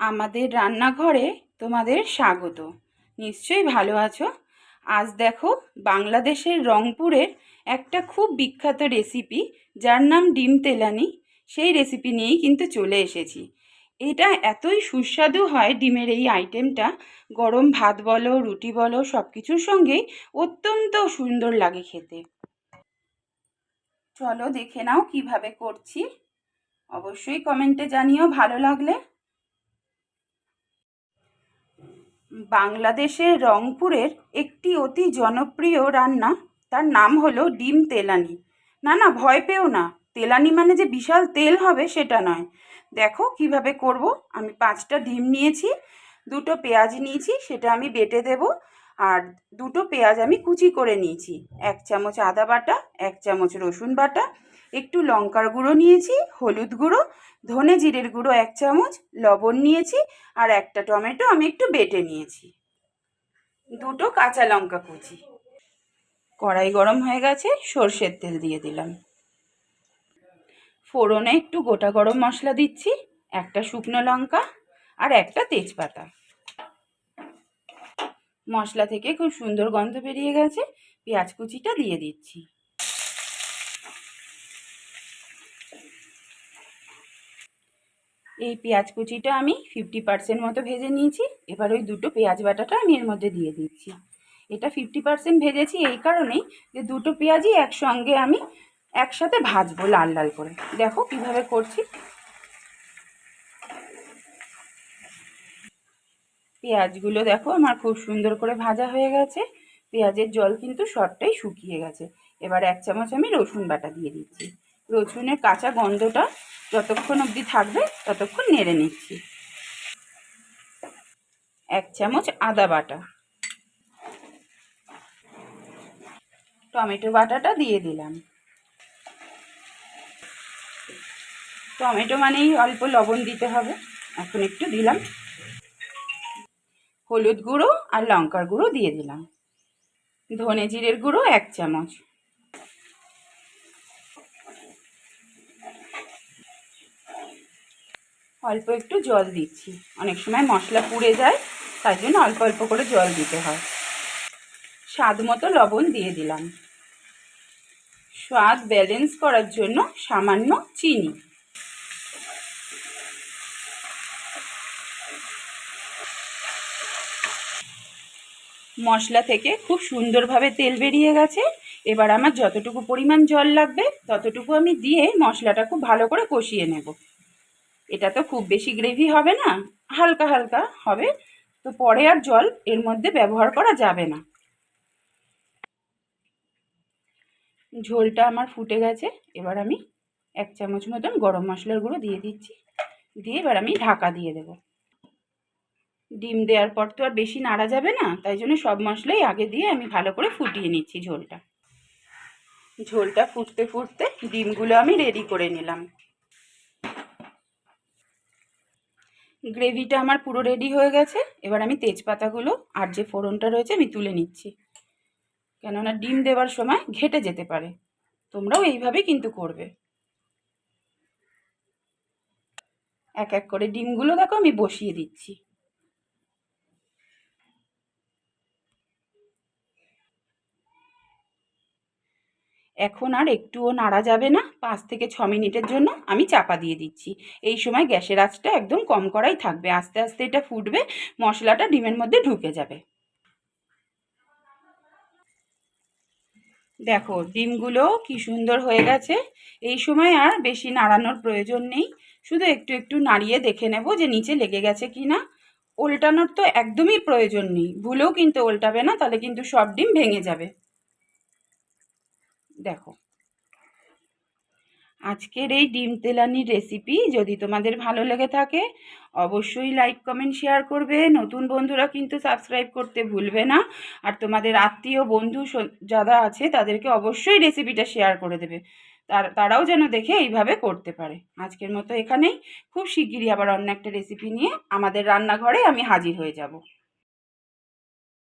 আমাদের রান্নাঘরে তোমাদের স্বাগত। নিশ্চয়ই ভালো আছো? আজ দেখো বাংলাদেশের রংপুরের একটা খুব বিখ্যাত রেসিপি যার নাম ডিম তেলানি। সেই রেসিপি নিয়েই কিন্তু চলে এসেছি। এটা এতই সুস্বাদু হয় ডিমের এই আইটেমটা গরম ভাত বলো, রুটি বলো সব কিছুর সঙ্গেই অত্যন্ত সুন্দর লাগে খেতে। চলো দেখে নাও কীভাবে করছি। অবশ্যই কমেন্টে জানিও ভালো লাগলে। বাংলাদেশের রংপুরের একটি অতি জনপ্রিয় রান্না। তার নাম হলো ডিম তেলানি। না না, ভয় পেও না। তেলানি মানে যে বিশাল তেল হবে সেটা নয়। দেখো কীভাবে করব। আমি পাঁচটা ডিম নিয়েছি, দুটো পেঁয়াজ নিয়েছি, সেটা আমি বেটে দেব। আর দুটো পেঁয়াজ আমি কুচি করে নিয়েছি। এক চামচ আদা বাটা, এক চামচ রসুন বাটা, একটু লঙ্কার গুঁড়ো নিয়েছি, হলুদ গুঁড়ো, ধনে জিরের গুঁড়ো এক চামচ, লবণ নিয়েছি আর একটা টমেটো আমি একটু বেটে নিয়েছি। দুটো কাঁচা লঙ্কা কুচি। কড়াই গরম হয়ে গেছে, সর্ষের তেল দিয়ে দিলাম। ফোড়নে একটু গোটা গরম মশলা দিচ্ছি, একটা শুকনো লঙ্কা আর একটা তেজপাতা। মশলা থেকে খুব সুন্দর গন্ধ বেরিয়ে গেছে। পেঁয়াজ কুচিটা দিয়ে দিচ্ছি। এই পেঁয়াজ কুচিটা আমি ফিফটি পার্সেন্ট মতো ভেজে নিয়েছি। এবার ওই দুটো পেঁয়াজ বাটাটা আমি এর মধ্যে দিয়ে দিচ্ছি। এটা ফিফটি পার্সেন্ট ভেজেছি এই কারণেই যে দুটো পেঁয়াজই একসঙ্গে আমি একসাথে ভাজবো লাল লাল করে। দেখো কীভাবে করছি। পেঁয়াজগুলো দেখো, আমার খুব সুন্দর করে ভাজা হয়ে গেছে। পেঁয়াজের জল কিন্তু সবটাই শুকিয়ে গেছে। এবার এক চামচ আমি রসুন বাটা দিয়ে দিচ্ছি। রসুনের কাঁচা গন্ধটা যতক্ষণ অবধি থাকবে, ততক্ষণ নেড়ে নিচ্ছি। এক চামচ আদা বাটা। টমেটো বাটাটা দিয়ে দিলাম। টমেটো মানেই অল্প লবণ দিতে হবে। এখন একটু দিলাম। হলুদ গুঁড়ো আর লঙ্কার গুঁড়ো দিয়ে দিলাম। ধনে জিরের গুঁড়ো এক চামচ। অল্প একটু জল দিচ্ছি। অনেক সময় মশলা পুড়ে যায়, তাই জন্য অল্প অল্প করে জল দিতে হয়। স্বাদ মতো লবণ দিয়ে দিলাম। স্বাদ ব্যালেন্স করার জন্য সামান্য চিনি। মশলা থেকে খুব সুন্দরভাবে তেল বেরিয়ে গেছে। এবার আমার যতটুকু পরিমাণ জল লাগবে, ততটুকু আমি দিয়ে মশলাটা খুব ভালো করে কষিয়ে নেব। এটা তো খুব বেশি গ্রেভি হবে না, হালকা হালকা হবে। তো পরে আর জল এর মধ্যে ব্যবহার করা যাবে না। ঝোলটা আমার ফুটে গেছে, এবার আমি এক চামচ মতন গরম মশলার গুঁড়ো দিয়ে দিচ্ছি। দিয়ে এবার আমি ঢাকা দিয়ে দেব। ডিম দেওয়ার পর তো আর বেশি নাড়া যাবে না, তাই জন্য সব মশলাই আগে দিয়ে আমি ভালো করে ফুটিয়ে নিচ্ছি ঝোলটা। ঝোলটা ফুটতে ফুটতে ডিমগুলো আমি রেডি করে নিলাম। গ্রেভিটা আমার পুরো রেডি হয়ে গেছে, এবার আমি তেজপাতাগুলো আর যে ফোড়নটা রয়েছে আমি তুলে নিচ্ছি। কেননা ডিম দেওয়ার সময় ঘেটে যেতে পারে, তোমরাও এইভাবে কিন্তু করবে। এক এক করে ডিমগুলো দেখো আমি বসিয়ে দিচ্ছি। এখন আর একটুও নাড়া যাবে না। পাঁচ থেকে ছ মিনিটের জন্য আমি চাপা দিয়ে দিচ্ছি। এই সময় গ্যাসের আঁচটা একদম কম করাই থাকবে। আস্তে আস্তে এটা ফুটবে, মশলাটা ডিমের মধ্যে ঢুকে যাবে। দেখো, ডিমগুলো কি সুন্দর হয়ে গেছে। এই সময় আর বেশি নাড়ানোর প্রয়োজন নেই। শুধু একটু একটু নাড়িয়ে দেখে নেব যে নিচে লেগে গেছে কি না। ওল্টানোর তো একদমই প্রয়োজন নেই। ভুলেও কিন্তু ওল্টাবে না, তাহলে কিন্তু সব ডিম ভেঙে যাবে। দেখো। আজকের এই ডিম তেলানির রেসিপি যদি তোমাদের ভালো লেগে থাকে, অবশ্যই লাইক কমেন্ট শেয়ার করবে। নতুন বন্ধুরা কিন্তু সাবস্ক্রাইব করতে ভুলবে না। আর তোমাদের আত্মীয়, বন্ধু যারা আছে, তাদেরকে অবশ্যই রেসিপিটা শেয়ার করে দেবে। তার, তারাও যেন দেখে এইভাবে করতে পারে। আজকের মতো এখানেই। খুব শিগগিরই আবার অন্য একটা রেসিপি নিয়ে আমাদের রান্নাঘরে আমি হাজির হয়ে যাব।